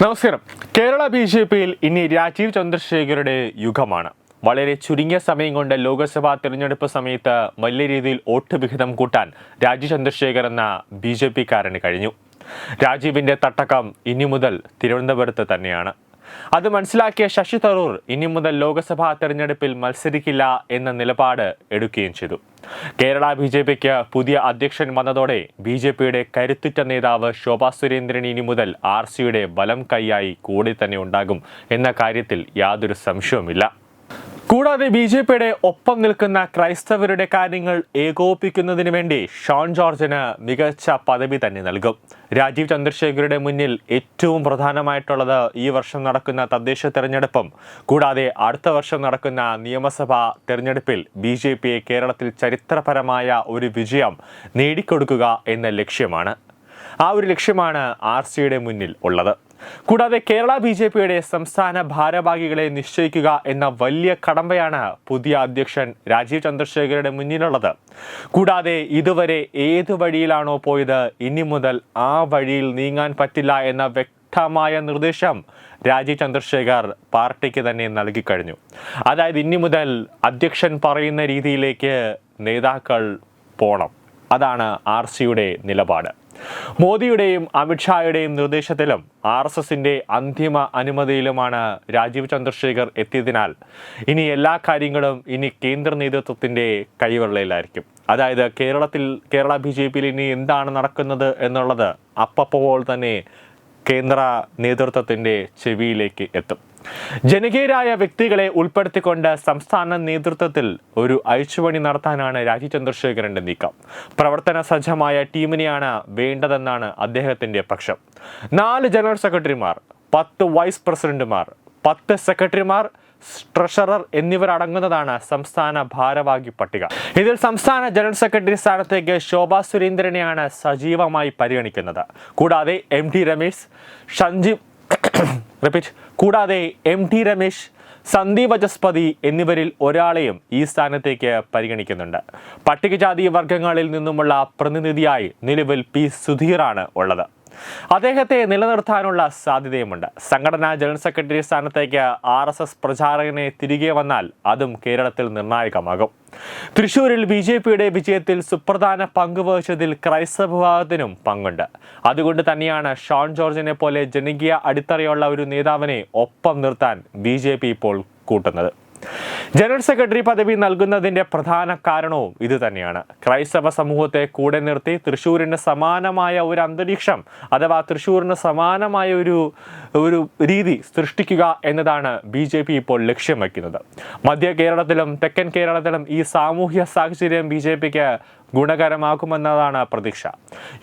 നമസ്കാരം. Kerala B J പിയിൽ ഇനി രാജീവ് ചന്ദ്രശേഖരുടെ യുഗമാണ്. വളരെ ചുരുങ്ങിയ സമയം കൊണ്ട് ലോക്സഭാ തിരഞ്ഞെടുപ്പ് സമയത്ത് വലിയ രീതിയിൽ വോട്ട് വിഹിതം കൂട്ടാൻ രാജീവ് ചന്ദ്രശേഖർ എന്ന ബി ജെ പിക്കാരന് കഴിഞ്ഞു. രാജീവിന്റെ തട്ടക്കം ഇനി മുതൽ തിരുവനന്തപുരത്ത് തന്നെയാണ്. അത് മനസ്സിലാക്കിയ ശശി തരൂർ ഇനി മുതൽ ലോക്സഭാ തെരഞ്ഞെടുപ്പിൽ മത്സരിക്കില്ല എന്ന നിലപാട് എടുക്കുകയും ചെയ്തു. കേരള ബി ജെ പിക്ക് പുതിയ അധ്യക്ഷൻ വന്നതോടെ ബി ജെ പിയുടെ കരുത്തുറ്റ നേതാവ് ശോഭാ സുരേന്ദ്രൻ ഇനി മുതൽ ആർ സിയുടെ വലം കൈയായി കൂടെ തന്നെ ഉണ്ടാകും എന്ന കാര്യത്തിൽ യാതൊരു സംശയവുമില്ല. കൂടാതെ ബി ജെ പിയുടെ ഒപ്പം നിൽക്കുന്ന ക്രൈസ്തവരുടെ കാര്യങ്ങൾ ഏകോപിപ്പിക്കുന്നതിന് വേണ്ടി ഷോൺ ജോർജിന് മികച്ച പദവി തന്നെ നൽകും. രാജീവ് ചന്ദ്രശേഖരുടെ മുന്നിൽ ഏറ്റവും പ്രധാനമായിട്ടുള്ളത് ഈ വർഷം നടക്കുന്ന തദ്ദേശ തെരഞ്ഞെടുപ്പും കൂടാതെ അടുത്ത വർഷം നടക്കുന്ന നിയമസഭാ തെരഞ്ഞെടുപ്പിൽ ബി ജെ പിയെ കേരളത്തിൽ ചരിത്രപരമായ ഒരു വിജയം നേടിക്കൊടുക്കുക എന്ന ലക്ഷ്യമാണ്. ആ ഒരു ലക്ഷ്യമാണ് ആർ സിയുടെ മുന്നിൽ ഉള്ളത്. കൂടാതെ കേരള ബി ജെ പിയുടെ സംസ്ഥാന ഭാരവാഹികളെ നിശ്ചയിക്കുക എന്ന വലിയ കടമ്പയാണ് പുതിയ അധ്യക്ഷൻ രാജീവ് ചന്ദ്രശേഖരയുടെ മുന്നിലുള്ളത്. കൂടാതെ ഇതുവരെ ഏത് വഴിയിലാണോ പോയത് ഇനി മുതൽ ആ വഴിയിൽ നീങ്ങാൻ പറ്റില്ല എന്ന വ്യക്തമായ നിർദ്ദേശം രാജീവ് ചന്ദ്രശേഖർ പാർട്ടിക്ക് തന്നെ നൽകിക്കഴിഞ്ഞു അതായത് ഇനി മുതൽ അധ്യക്ഷൻ പറയുന്ന രീതിയിലേക്ക് നേതാക്കൾ പോണം. അതാണ് ആർ സിയുടെ നിലപാട്. മോദിയുടെയും അമിത്ഷായുടെയും നിർദ്ദേശത്തിലും ആർ എസ് എസിന്റെ അന്തിമ അനുമതിയിലുമാണ് രാജീവ് ചന്ദ്രശേഖർ എത്തിയതിനാൽ ഇനി എല്ലാ കാര്യങ്ങളും ഇനി കേന്ദ്ര നേതൃത്വത്തിന്റെ കൈവെള്ളയിലായിരിക്കും അതായത് കേരളത്തിൽ കേരള ബി ജെ പിയിൽ ഇനി എന്താണ് നടക്കുന്നത് എന്നുള്ളത് അപ്പപ്പോൾ തന്നെ കേന്ദ്ര നേതൃത്വത്തിന്റെ ചെവിയിലേക്ക് എത്തും. ജനകീയരായ വ്യക്തികളെ ഉൾപ്പെടുത്തിക്കൊണ്ട് സംസ്ഥാന നേതൃത്വത്തിൽ ഒരു അഴിച്ചുപണി നടത്താനാണ് രാജി ചന്ദ്രശേഖരന്റെ നീക്കം. പ്രവർത്തന സജ്ജമായ ടീമിനെയാണ് വേണ്ടതെന്നാണ് അദ്ദേഹത്തിന്റെ പക്ഷം. നാല് ജനറൽ സെക്രട്ടറിമാർ പത്ത് വൈസ് പ്രസിഡന്റുമാർ പത്ത് സെക്രട്ടറിമാർ ട്രഷറർ എന്നിവരടങ്ങുന്നതാണ് സംസ്ഥാന ഭാരവാഹി പട്ടിക. ഇതിൽ സംസ്ഥാന ജനറൽ സെക്രട്ടറി സ്ഥാനത്തേക്ക് ശോഭാ സുരേന്ദ്രനെയാണ് സജീവമായി പരിഗണിക്കുന്നത്. കൂടാതെ M T Ramesh Sanjeev repeat. കൂടാതെ എം ടി രമേശ് സന്ദീപ് വചസ്പതി എന്നിവരിൽ ഒരാളെയും ഈ സ്ഥാനത്തേക്ക് പരിഗണിക്കുന്നുണ്ട്. പട്ടികജാതി വർഗങ്ങളിൽ നിന്നുമുള്ള പ്രതിനിധിയായി നിലവിൽ പി സുധീറാണ് ഉള്ളത്. അദ്ദേഹത്തെ നിലനിർത്താനുള്ള സാധ്യതയുമുണ്ട്. സംഘടനാ ജനറൽ സെക്രട്ടറി സ്ഥാനത്തേക്ക് ആർ എസ് എസ് പ്രചാരകനെ തിരികെ വന്നാൽ അതും കേരളത്തിൽ നിർണായകമാകും. തൃശൂരിൽ ബി ജെ പിയുടെ വിജയത്തിൽ സുപ്രധാന പങ്കുവഹിച്ചതിൽ ക്രൈസ്തവ വിഭാഗത്തിനും പങ്കുണ്ട്. അതുകൊണ്ട് തന്നെയാണ് ഷോൺ ജോർജിനെ പോലെ ജനകീയ അടിത്തറയുള്ള ഒരു നേതാവിനെ ഒപ്പം നിർത്താൻ ബി ഇപ്പോൾ കൂട്ടുന്നത്. ജനറൽ സെക്രട്ടറി പദവി നൽകുന്നതിന്റെ പ്രധാന കാരണവും ഇത് തന്നെയാണ് ക്രൈസ്തവ സമൂഹത്തെ കൂടെ നിർത്തി തൃശ്ശൂരിന് സമാനമായ ഒരു അന്തരീക്ഷം അഥവാ തൃശ്ശൂരിന് സമാനമായ ഒരു ഒരു രീതി സൃഷ്ടിക്കുക എന്നതാണ് ബി ജെ പി ഇപ്പോൾ ലക്ഷ്യം വയ്ക്കുന്നത്. മധ്യ കേരളത്തിലും തെക്കൻ കേരളത്തിലും ഈ സാമൂഹ്യ സാഹചര്യം ബി ജെ പിക്ക് ഗുണകരമാകുമെന്നതാണ് പ്രതീക്ഷ.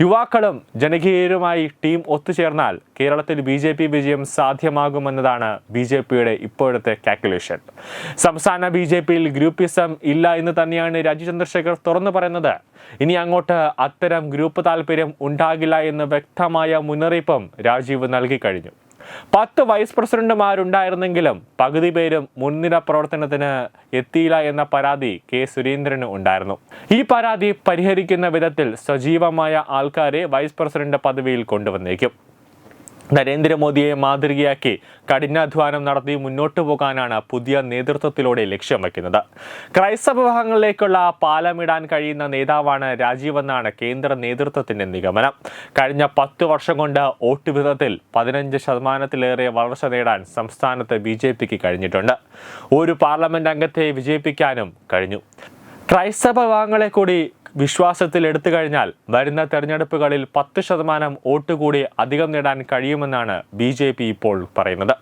യുവാക്കളും ജനകീയരുമായി ടീം ഒത്തുചേർന്നാൽ കേരളത്തിൽ ബി ജെ പി വിജയം സാധ്യമാകുമെന്നതാണ് ബി ജെ പിയുടെ ഇപ്പോഴത്തെ കാൽക്കുലേഷൻ. സംസ്ഥാന ബി ജെ പിയിൽ ഗ്രൂപ്പിസം ഇല്ല എന്ന് തന്നെയാണ് രാജു ചന്ദ്രശേഖർ തുറന്നു പറയുന്നത്. ഇനി അങ്ങോട്ട് അത്തരം ഗ്രൂപ്പ് താല്പര്യം ഉണ്ടാകില്ല എന്ന് വ്യക്തമായ മുന്നറിയിപ്പും രാജീവ് നൽകി കഴിഞ്ഞു. പത്ത് വൈസ് പ്രസിഡന്റുമാരുണ്ടായിരുന്നെങ്കിലും പകുതി പേരും മുൻനിര പ്രവർത്തനത്തിന് എത്തിയില്ല എന്ന പരാതി കെ സുരേന്ദ്രന് ഉണ്ടായിരുന്നു. ഈ പരാതി പരിഹരിക്കുന്ന വിധത്തിൽ സജീവമായ ആൾക്കാരെ വൈസ് പ്രസിഡന്റ് പദവിയിൽ കൊണ്ടുവന്നേക്കും. നരേന്ദ്രമോദിയെ മാതൃകയാക്കി കഠിനാധ്വാനം നടത്തി മുന്നോട്ടു പോകാനാണ് പുതിയ നേതൃത്വത്തിലൂടെ ലക്ഷ്യം വയ്ക്കുന്നത്. ക്രൈസ്തവ വിഭാഗങ്ങളിലേക്കുള്ള പാലമിടാൻ കഴിയുന്ന നേതാവാണ് രാജീവെന്നാണ് കേന്ദ്ര നേതൃത്വത്തിന്റെ നിഗമനം. കഴിഞ്ഞ പത്ത് വർഷം കൊണ്ട് വോട്ട് വിധത്തിൽ പതിനഞ്ച് ശതമാനത്തിലേറെ വളർച്ച നേടാൻ സംസ്ഥാനത്ത് ബി ജെ പിക്ക് കഴിഞ്ഞിട്ടുണ്ട്. ഒരു പാർലമെന്റ് അംഗത്തെ വിജയിപ്പിക്കാനും കഴിഞ്ഞു. ക്രൈസ്തവ വിഭാഗങ്ങളെ കൂടി വിശ്വാസത്തിൽ എടുത്തു കഴിഞ്ഞാൽ വരുന്ന തെരഞ്ഞെടുപ്പുകളിൽ പത്ത് ശതമാനം വോട്ട് കൂടി അധികം നേടാൻ കഴിയുമെന്നാണ് ബി ഇപ്പോൾ പറയുന്നത്.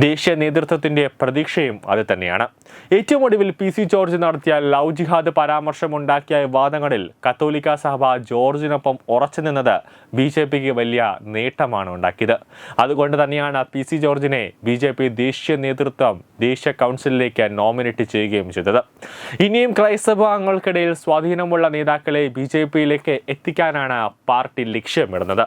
ദേശീയ നേതൃത്വത്തിന്റെ പ്രതീക്ഷയും അത് തന്നെയാണ്. ഏറ്റവും ഒടുവിൽ പി സി ജോർജ് നടത്തിയ ലവ് ജിഹാദ് പരാമർശമുണ്ടാക്കിയ വിവാദങ്ങളിൽ കത്തോലിക്ക സഭ ജോർജിനൊപ്പം ഉറച്ചു നിന്നത് ബി ജെ പിക്ക് വലിയ നേട്ടമാണ് ഉണ്ടാക്കിയത്. അതുകൊണ്ട് തന്നെയാണ് പി സി ജോർജിനെ ബി ജെ പി ദേശീയ നേതൃത്വം ദേശീയ കൗൺസിലിലേക്ക് നോമിനേറ്റ് ചെയ്യുകയും ചെയ്തത്. ഇനിയും ക്രൈസ്തവ അംഗങ്ങൾക്കിടയിൽ സ്വാധീനമുള്ള നേതാക്കളെ ബി ജെ പിയിലേക്ക് എത്തിക്കാനാണ് പാർട്ടി ലക്ഷ്യമിടുന്നത്.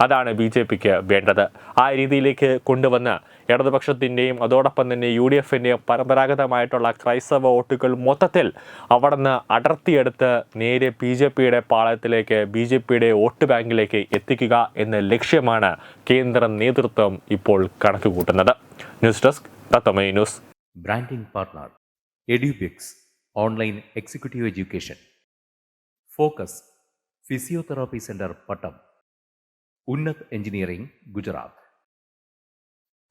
അതാണ് ബി ജെ പിക്ക് വേണ്ടത്. ആ രീതിയിലേക്ക് കൊണ്ടുവന്ന് ഇടതുപക്ഷത്തിന്റെയും അതോടൊപ്പം തന്നെ യു ഡി എഫിന്റെയും പരമ്പരാഗതമായിട്ടുള്ള ക്രൈസ്തവ വോട്ടുകൾ മൊത്തത്തിൽ അവിടെ നിന്ന് അടർത്തിയെടുത്ത് നേരെ ബി ജെ പിയുടെ പാളയത്തിലേക്ക് ബി ജെ പിയുടെ വോട്ട് ബാങ്കിലേക്ക് എത്തിക്കുക എന്ന ലക്ഷ്യമാണ് കേന്ദ്ര നേതൃത്വം ഇപ്പോൾ കണക്ക് കൂട്ടുന്നത് news desk Tatwamayi news. Branding partner Edubix online executive education. Focus physiotherapy centre Pattom. Unnat engineering Gujarat.